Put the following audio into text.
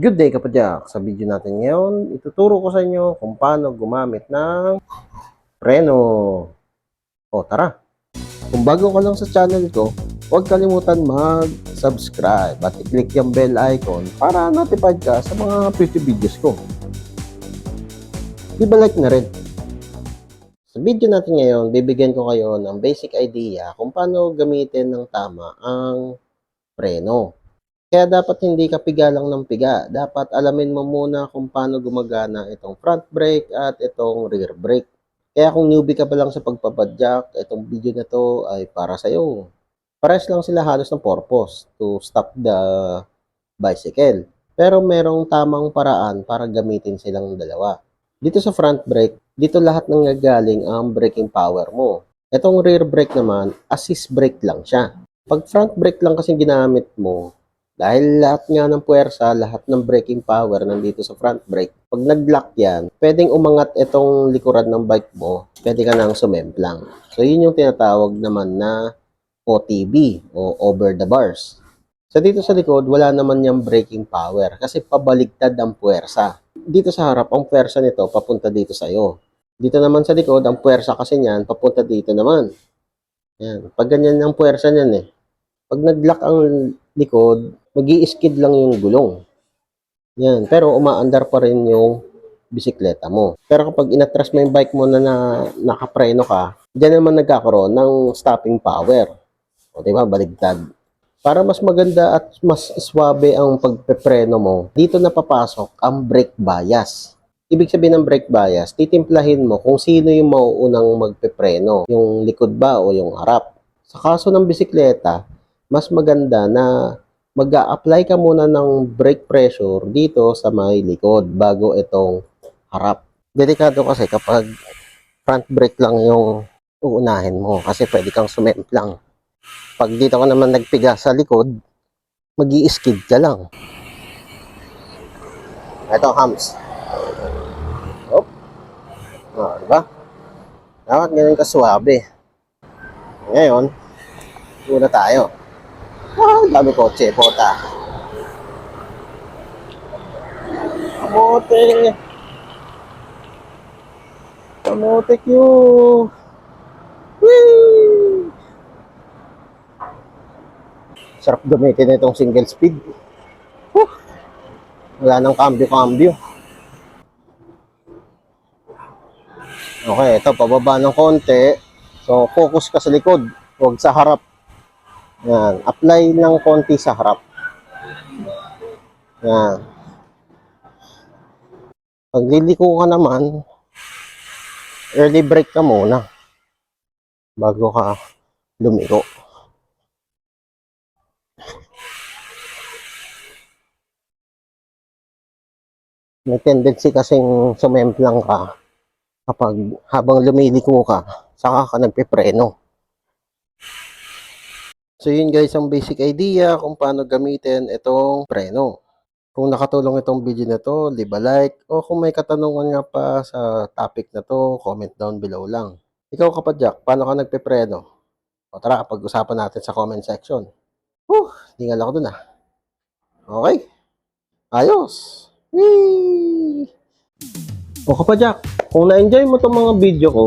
Good day kapadyak! Sa video natin ngayon, ituturo ko sa inyo kung paano gumamit ng preno. O tara! Kung bago ka lang sa channel ko, huwag kalimutan mag-subscribe at i-click yung bell icon para notified ka sa mga future videos ko. Diba like na rin? Sa video natin ngayon, bibigyan ko kayo ng basic idea kung paano gamitin ng tama ang preno. Kaya dapat hindi ka piga lang ng piga. Dapat alamin mo muna kung paano gumagana itong front brake at itong rear brake. Kaya kung newbie ka pa lang sa pagpapadyak, itong video na to ay para sa'yo. Pares lang sila halos ng purpose to stop the bicycle. Pero merong tamang paraan para gamitin silang dalawa. Dito sa front brake, dito lahat ng gagaling ang braking power mo. Itong rear brake naman, assist brake lang siya. Pag front brake lang kasi ginamit mo, dahil lahat nga ng puwersa, lahat ng braking power nandito sa front brake. Pag nag-lock yan, pwedeng umangat itong likuran ng bike mo, pwede ka nang sumemplang. So, yun yung tinatawag naman na OTB o over the bars. So, dito sa likod, wala naman yung braking power kasi pabaligtad ang puwersa. Dito sa harap, ang puwersa nito papunta dito sa'yo. Dito naman sa likod, ang puwersa kasi niyan papunta dito naman. Yan. Pag ganyan ang puwersa niyan eh. Pag nag-lock ang likod, mag skid lang yung gulong. Yan. Pero umaandar pa rin yung bisikleta mo. Pero kapag inatras mo yung bike mo na, na nakapreno ka, diyan naman nagkakaroon ng stopping power. O, di ba? Baligtad. Para mas maganda at mas swabe ang pagpepreno mo, dito na papasok ang brake bias. Ibig sabihin ng brake bias, titimplahin mo kung sino yung mauunang magpepreno, yung likod ba o yung harap. Sa kaso ng bisikleta, mas maganda na mag apply ka muna ng brake pressure dito sa may likod bago itong harap. Delikado kasi kapag front brake lang yung uunahin mo kasi pwede kang sumemplang. Pag dito ka naman nagpiga sa likod, mag skid ka lang. Ito, hams. Oh, diba? Dapat ganun ka suwabe. Ngayon, una tayo. Ah, dami kotse, pota. Kamote. Kamote Q. Whee! Sarap gamitin itong single speed. Whew! Wala nang cambio-cambio. Okay, ito, pababa ng konti. So, focus ka sa likod. Huwag sa harap. Yan. Apply ng konti sa harap. Yan. Pag liliko ka naman, early break ka muna bago ka lumiko. May tendency kasing sumemplang ka kapag habang lumiliko ka, saka ka nagpepreno. So yun guys ang basic idea kung paano gamitin itong preno. Kung nakatulong itong video na to, leave a like o kung may katanungan nga pa sa topic na to, comment down below lang. Ikaw kapadyak, paano ka nagpepreno? O tara, pag-usapan natin sa comment section. Whew, tingal ako dun ah. Okay. Ayos. Whee! O kapadyak, kung na-enjoy mo itong mga video ko,